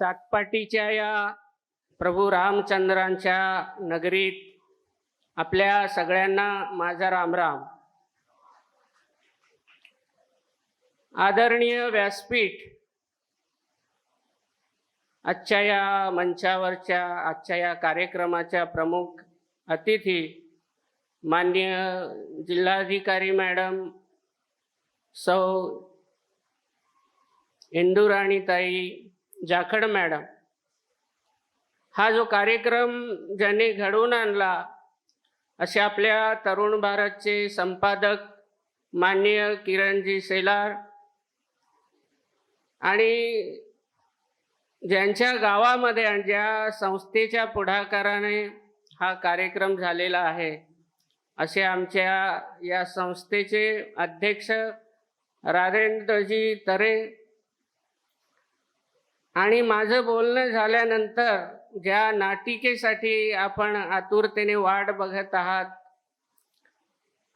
सातपाटीच्या या प्रभू रामचंद्रांच्या नगरीत आपल्या सगळ्यांना माझा रामराम आदरणीय व्यासपीठ आजच्या या मंचावरच्या आजच्या या कार्यक्रमाच्या प्रमुख अतिथी माननीय जिल्हाधिकारी मॅडम सौ इंदुराणीताई जाखड मॅडम. हा जो कार्यक्रम ज्यांनी घडवून आणला असे आपल्या तरुण भारतचे संपादक माननीय किरणजी सेलार आणि ज्यांच्या गावामध्ये आणि ज्या संस्थेच्या पुढाकाराने हा कार्यक्रम झालेला आहे असे आमच्या या संस्थेचे अध्यक्ष राजेंद्रजी तरे आणि माझं बोलणं झाल्यानंतर ज्या नाटिकेसाठी आपण आतुरतेने वाट बघत आहात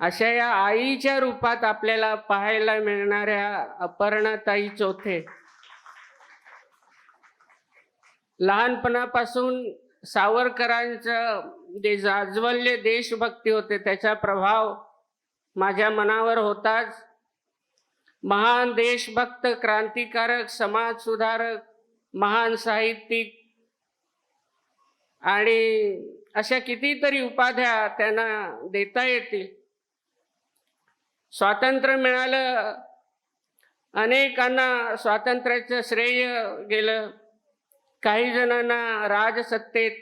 अशा या आईच्या रूपात आपल्याला पाहायला मिळणाऱ्या अपर्णाताई चौथे. लहानपणापासून सावरकरांचं जे जाज्वल्य देशभक्ती होते त्याचा प्रभाव माझ्या मनावर होताच. महान देशभक्त क्रांतिकारक समाज सुधारक महान साहित्यिक आणि अशा कितीतरी उपाध्या त्यांना देता येतील. स्वातंत्र्य मिळालं अनेकांना स्वातंत्र्याचं श्रेय गेलं. काही जणांना राजसत्तेत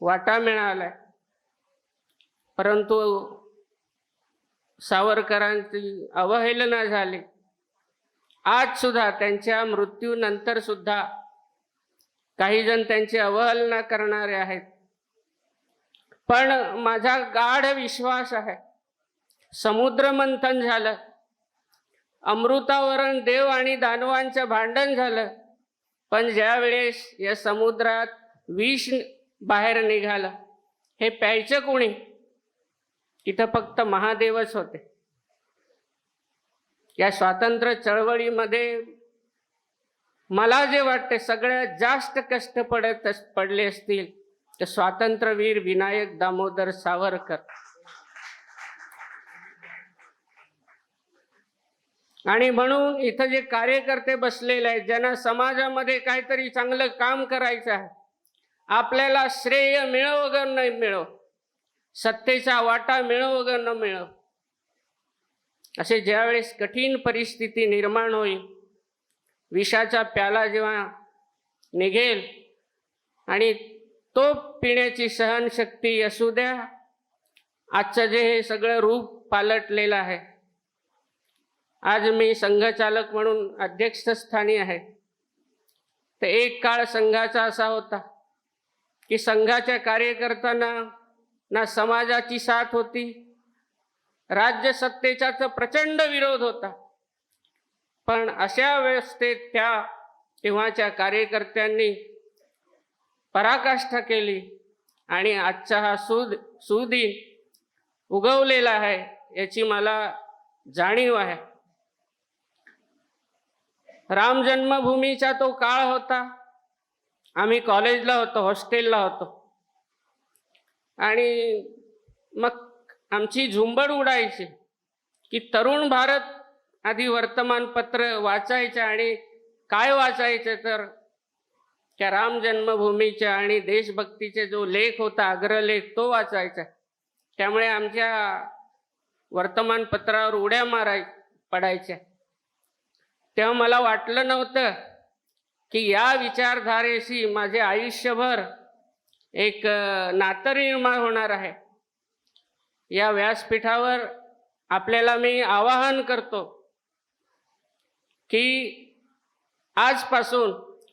वाटा मिळाला परंतु सावरकरांची अवहेलना झाली. आज सुद्धा त्यांच्या मृत्यूनंतर सुद्धा काही जण त्यांची अवहेलना करणारे आहेत. पण माझा गाढ विश्वास आहे. समुद्र मंथन झालं. अमृतावरण देव आणि दानवांचं भांडण झालं. पण ज्यावेळेस या समुद्रात विष बाहेर निघालं हे प्यायचं कोणी? तिथं फक्त महादेवच होते. या स्वातंत्र्य चळवळीमध्ये मला जे वाटते सगळ्यात जास्त कष्ट पडत पडले असतील तर स्वातंत्र्यवीर विनायक दामोदर सावरकर. आणि म्हणून इथं जे कार्यकर्ते बसलेले आहेत ज्यांना समाजामध्ये काहीतरी चांगलं काम करायचं आहे आपल्याला श्रेय मिळो वगैरे नाही मिळो सत्तेचा वाटा मिळो वगैरे न मिळो असे ज्यावेळेस कठीण परिस्थिती निर्माण होईल विषाचा प्याला जेव्हा निघेल आणि तो पिण्याची सहनशक्ती असू द्या आजचं जे हे सगळं रूप पालटलेलं आहे. आज मी संघचालक म्हणून अध्यक्षस्थानी आहे. तर एक काळ संघाचा असा होता की संघाच्या कार्यकर्त्यांना ना समाजाची साथ होती राज्यसत्तेचा तर प्रचंड विरोध होता. पण अशा व्यवस्थेत त्या तेव्हाच्या कार्यकर्त्यांनी पराकाष्ठा केली आणि आजचा हा सुद सुदिन उगवलेला आहे याची मला जाणीव आहे. राम जन्मभूमीचा तो काळ होता. आम्ही कॉलेजला होतो हॉस्टेलला होतो. आणि मग आमची झुंबड उडायची की तरुण भारत आधी वर्तमानपत्र वाचायचं आणि काय वाचायचं तर त्या राम जन्मभूमीच्या आणि देशभक्तीचे जो लेख होता अग्रलेख तो वाचायचा. त्यामुळे आमच्या वर्तमानपत्रावर उड्या माराय पडायच्या. तेव्हा मला वाटलं नव्हतं की या विचारधारेशी माझे आयुष्यभर एक नातं निर्माण होणार आहे. या व्यासपीठावर आपल्याला मी आवाहन करतो. की आजपासून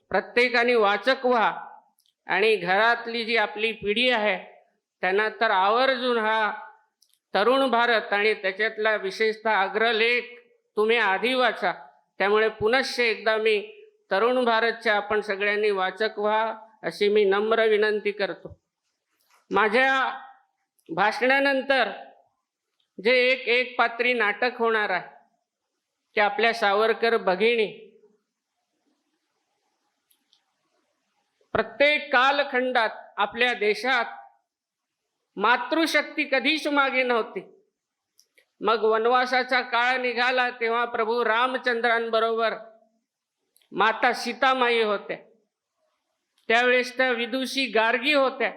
प्रत्येकाने वाचक व्हा आणि घरातली जी आपली पिढी आहे त्यांना तर आवर्जून हा तरुण भारत आणि त्याच्यातला विशेषतः अग्रलेख तुम्ही आधी वाचा. त्यामुळे पुनश्च एकदा मी तरुण भारतच्या आपण सगळ्यांनी वाचक व्हा अशी मी नम्र विनंती करतो. माझ्या भाषणानंतर जे एक एक पात्री नाटक होणार आहे. की आपल्या सावरकर भगिनी. प्रत्येक कालखंडात आपल्या देशात मातृशक्ती कधीच मागे नव्हती. मग वनवासाचा काळ निघाला तेव्हा प्रभू रामचंद्रांबरोबर माता सीतामाई होत्या. त्यावेळेस त्या विदुषी गार्गी होत्या.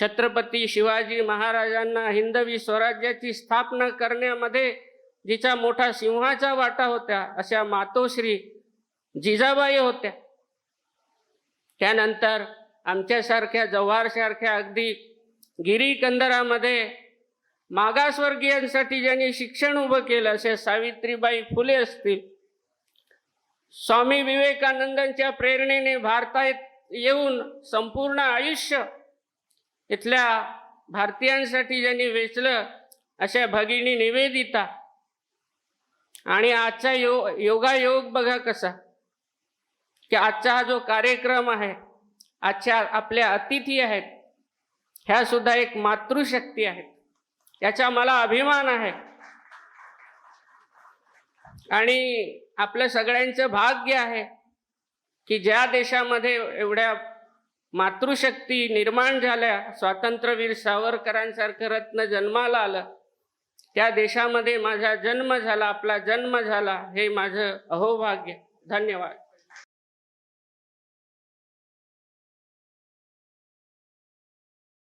छत्रपती शिवाजी महाराजांना हिंदवी स्वराज्याची स्थापना करण्यामध्ये जिचा मोठा सिंहाचा वाटा होत्या अशा मातोश्री जिजाबाई होत्या. त्यानंतर आमच्यासारख्या जव्हारसारख्या अगदी गिरीकंदरामध्ये मागासवर्गीयांसाठी ज्यांनी शिक्षण उभं केलं असे सावित्रीबाई फुले असतील. स्वामी विवेकानंदांच्या प्रेरणेने भारतात येऊन संपूर्ण आयुष्य इथल्या भारतीयांसाठी ज्यांनी वेचलं अशा भगिनी निवेदिता आणि आजचा यो योगायोग बघा कसा. की आजचा हा जो कार्यक्रम आहे आजच्या आपल्या अतिथी आहेत ह्या सुद्धा एक मातृशक्ती आहेत. याचा मला अभिमान आहे. आणि आपलं सगळ्यांचं भाग्य आहे की ज्या देशामध्ये एवढ्या मातृशक्ती निर्माण झाल्या स्वातंत्र्यवीर सावरकरांसारखं रत्न जन्माला आलं त्या देशामध्ये माझा जन्म झाला आपला जन्म झाला हे माझं अहोभाग्य. धन्यवाद.